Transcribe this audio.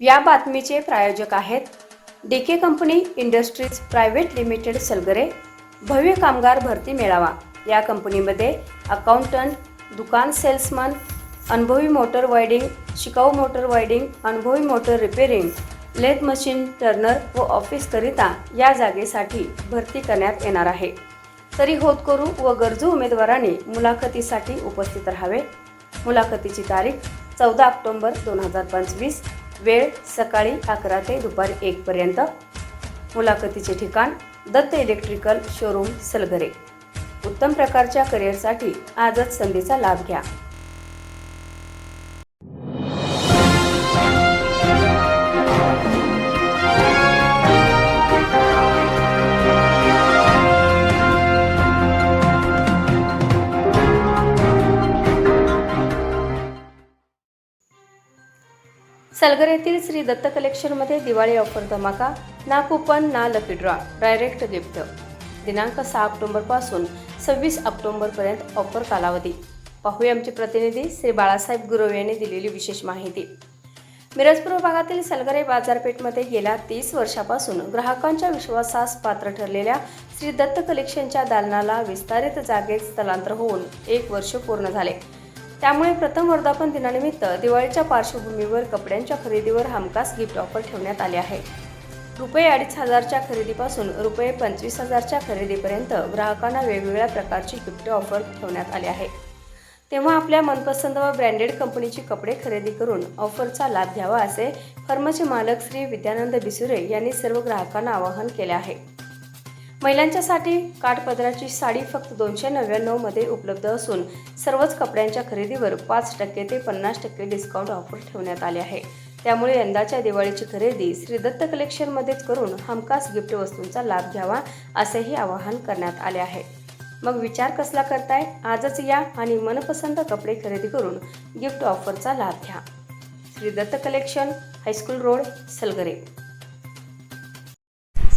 या बातमीचे प्रायोजक आहेत D K company industries private limited Salgare. भव्य कामगार भरती मेळावा. या कंपनीमध्ये अकाउंटंट दुकान सेल्समन अनुभवी मोटर वायडिंग शिकाऊ मोटर वायडिंग अनुभवी motor repairing lathe machine turner व ऑफिसकरिता या जागेसाठी भरती करण्यात येणार आहे. तरी होतकरू व गरजू उमेदवारांनी मुलाखतीसाठी उपस्थित राहावे. मुलाखतीची तारीख चौदा ऑक्टोंबर दोन हजार पंचवीस वेळ सकाळी अकरा ते दुपारी एकपर्यंत मुलाखतीचे ठिकाण दत्त इलेक्ट्रिकल शोरूम सलगरे. उत्तम प्रकारच्या करिअरसाठी आजच संधीचा लाभ घ्या. सलगर येथील श्री दत्त कलेक्शनमध्ये दिवाळी ऑफर धमाका ना कुपन ना लकी ड्रॉ डायरेक्ट गिफ्ट दिनांक सहा ऑक्टोंबरपासून सव्वीस ऑक्टोंबरपर्यंत ऑफर कालावधी. पाहूया आमचे प्रतिनिधी श्री बाळासाहेब गुरव यांनी दिलेली विशेष माहिती. मिरजपूर भागातील सलगरे बाजारपेठमध्ये गेल्या तीस वर्षापासून ग्राहकांच्या विश्वासास पात्र ठरलेल्या श्री दत्त कलेक्शनच्या दालनाला विस्तारित जागेत स्थलांतर होऊन एक वर्ष पूर्ण झाले. त्यामुळे प्रथम वर्धापन दिनानिमित्त दिवाळीच्या पार्श्वभूमीवर कपड्यांच्या खरेदीवर हमखास गिफ्ट ऑफर ठेवण्यात आले आहे. रुपये अडीच हजारच्या खरेदीपासून रुपये पंचवीस हजारच्या खरेदीपर्यंत ग्राहकांना वेगवेगळ्या प्रकारची गिफ्ट ऑफर ठेवण्यात आली आहे. तेव्हा आपल्या मनपसंत व ब्रँडेड कंपनीची कपडे खरेदी करून ऑफरचा लाभ घ्यावा असे फर्मचे मालक श्री विद्यानंद बिसुरे यांनी सर्व ग्राहकांना आवाहन केले आहे. महिलांच्यासाठी काठपदराची साडी फक्त दोनशे नव्याण्णवमध्ये उपलब्ध असून सर्वच कपड्यांच्या खरेदीवर पाच टक्के ते पन्नास टक्के डिस्काउंट ऑफर ठेवण्यात आले आहे. त्यामुळे यंदाच्या दिवाळीची खरेदी श्री दत्त कलेक्शनमध्येच करून हमखास गिफ्ट वस्तूंचा लाभ घ्यावा असेही आवाहन करण्यात आले आहे. मग विचार कसला करताय? आजच या आणि मनपसंत कपडे खरेदी करून गिफ्ट ऑफरचा लाभ घ्या. Shri Datta collection high school road Salgare.